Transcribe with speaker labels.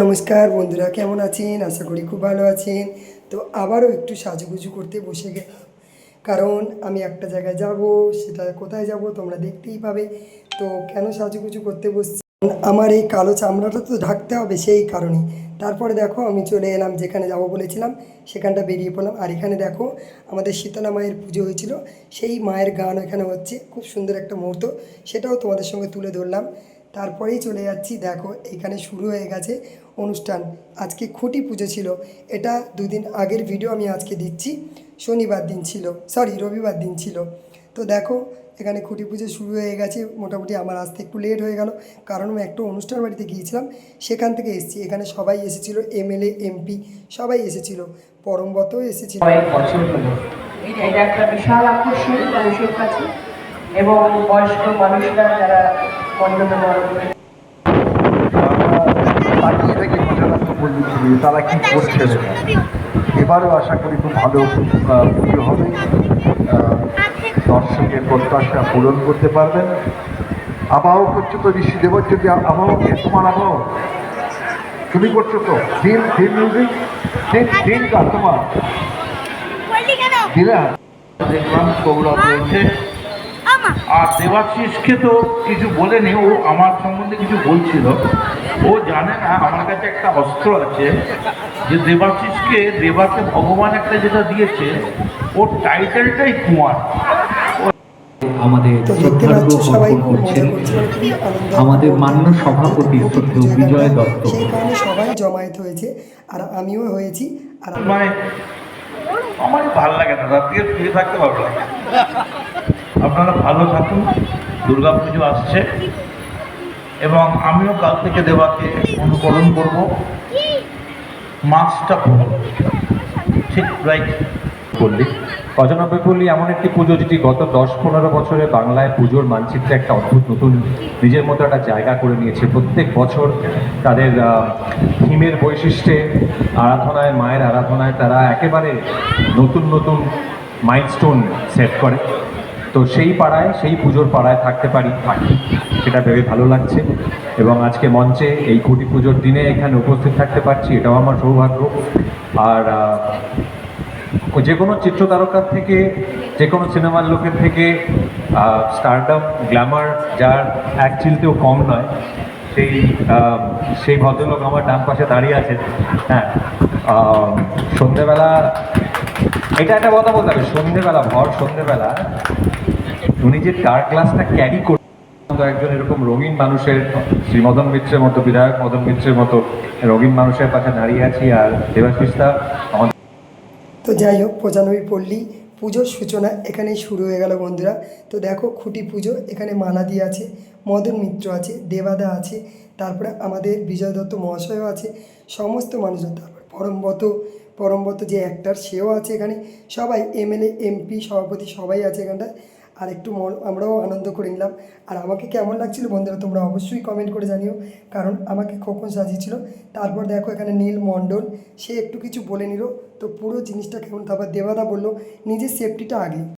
Speaker 1: নমস্কার বন্ধুরা, কেমন আছেন? আশা করি খুব ভালো আছেন। তো আবারও একটু সাজুগুজু করতে বসে গেলাম। কারণ আমি একটা জায়গায় যাব, সেটা কোথায় যাব তোমরা দেখতেই পাবে। তো কেন সাজুগুজু করতে বসছি? আমার এই কালো চামড়াটা তো ঢাকতে হবে সেই কারণে। তারপরে দেখো আমি চলে এলাম যেখানে যাব বলেছিলাম, সেখানটা বেরিয়ে পড়লাম। আর এখানে দেখো আমাদের শীতলা মায়ের পুজো হয়েছিল। সেই মায়ের গান এখানে হচ্ছে, খুব সুন্দর একটা মুহূর্ত। সেটাও তোমাদের সঙ্গে তুলে ধরলাম। তারপরেই চলে যাচ্ছি, দেখো এখানে শুরু হয়ে গেছে অনুষ্ঠান। আজকে খুঁটি পুজো ছিল। এটা দুদিন আগের ভিডিও আমি আজকে দিচ্ছি। শনিবার দিন ছিল সরি রবিবার দিন ছিল। তো দেখো এখানে খুঁটি পুজো শুরু হয়ে গেছে। মোটামুটি আমার আসতে একটু লেট হয়ে গেল। কারণ আমি একটা অনুষ্ঠান বাড়িতে গিয়েছিলাম। সেখান থেকে এসেছি। এখানে সবাই এসেছিল এমএলএ এমপি সবাই এসেছিল। পরমবতও এসেছিল।
Speaker 2: এটা একটা বিশাল আকর্ষণ মানুষের কাছে এবং বয়স্ক মানুষরা যারা
Speaker 3: তারা কি করছে? এবারও আশা করি খুব ভালো পুজো হবে। দর্শকের প্রত্যাশা পূরণ করতে পারবেন। আবাহক হচ্ছে তো ঋষি দেবজ্যোতি আবাহকে তোমার আবাহক তুমি করছ তো? দিন দিন মিউজিক দিন দিন কার তোমার?
Speaker 4: বললি
Speaker 5: দেখলাম সৌরভ রয়েছে। আর দেবাশিসকে তো কিছু বলেনি ও আমার সম্বন্ধে কিছু বলছিল। ও জানে না আমার কাছে একটা অস্ত্র আছে যে দেবাশিসকে দেবাকে ভগবান একটা যেটা দিয়েছে ওর টাইটেলটাই কুমার।
Speaker 6: আমাদের শ্রদ্ধার্ঘ অর্পণ করছেন। আমাদের মান্য সভাপতি শ্রদ্ধেয় বিজয় দত্ত।
Speaker 1: সেই কারণে সবাই জমায়েত হয়েছে আর আমিও হয়েছি আর আমি-
Speaker 5: মানে আমার ভালো লাগে না রাত্রিরে শুয়ে থাকতে ভালো লাগে। আপনারা ভালো থাকুন দুর্গা পুজো আসছে এবং আমিও কাল থেকে দেবাকে অনুকরণ করব। মাস্কটা পরব ঠিক রাইট।
Speaker 7: পল্লী। অজনব্বই পল্লী এমন একটি পুজো যেটি গত দশ পনেরো বছরে বাংলায় পুজোর মানচিত্রে একটা অদ্ভুত নতুন নিজের মতো একটা জায়গা করে নিয়েছে। প্রত্যেক বছর তাদের থিমের বৈশিষ্ট্যে, আরাধনায়, মায়ের আরাধনায় তারা একেবারে নতুন নতুন মাইলস্টোন সেট করে। তো সেই পাড়ায়, সেই পুজোর পাড়ায় থাকতে পারি, থাকি। সেটা ভেবে ভালো লাগছে। এবং আজকে মঞ্চে এই কুটি পুজোর দিনে এখানে উপস্থিত থাকতে পারছি, এটাও আমার সৌভাগ্য। আর যে কোনো চিত্র তারকার থেকে যে কোনো সিনেমার লোকের থেকে স্টারডাম গ্ল্যামার যার এক চিলতেও কম নয়, সেই সেই ভদ্রলোক আমার ডান পাশে দাঁড়িয়ে আছেন। হ্যাঁ সন্ধেবেলা, এটা একটা কথা বলতে হবে, সন্ধেবেলা, ভর সন্ধেবেলা, উনি যে ডার্ক গ্লাসটা ক্যারি করে একজন এরকম রঙিন মানুষের শ্রী মদন মিত্রের মতো, বিধায়ক মদন মিত্রের মতো, রঙিন মানুষের পাশে দাঁড়িয়ে আছি আর দেবাশিসদা আমাদের
Speaker 1: তো যাই হোক, পঁচানব্বই পল্লী পুজোর সূচনা এখানেই শুরু হয়ে গেল বন্ধুরা। তো দেখো, খুঁটি পুজো, এখানে মালাদি আছে, মদন মিত্র আছে, দেবাদা আছে, তারপরে আমাদের বিজয় দত্ত মহাশয়ও আছে, সমস্ত মানুষজন, তারপর পরমবত পরমবত যে অ্যাক্টার সেও আছে এখানে। সবাই এমএলএ, এমপি, সভাপতি সবাই আছে এখানটায়। আর একটু আমরাও আনন্দ করে নিলাম। আর আমাকে কেমন লাগছিল বন্ধুরা, তোমরা অবশ্যই কমেন্ট করে জানিও। কারণ আমাকে খোকন সাজিয়েছিল। তারপর দেখো এখানে নীল মণ্ডল, সে একটু কিছু বলে নিল। তো পুরো জিনিসটা কেমন তারপর দেবাদা বলল, নিজের সেফটিটা আগে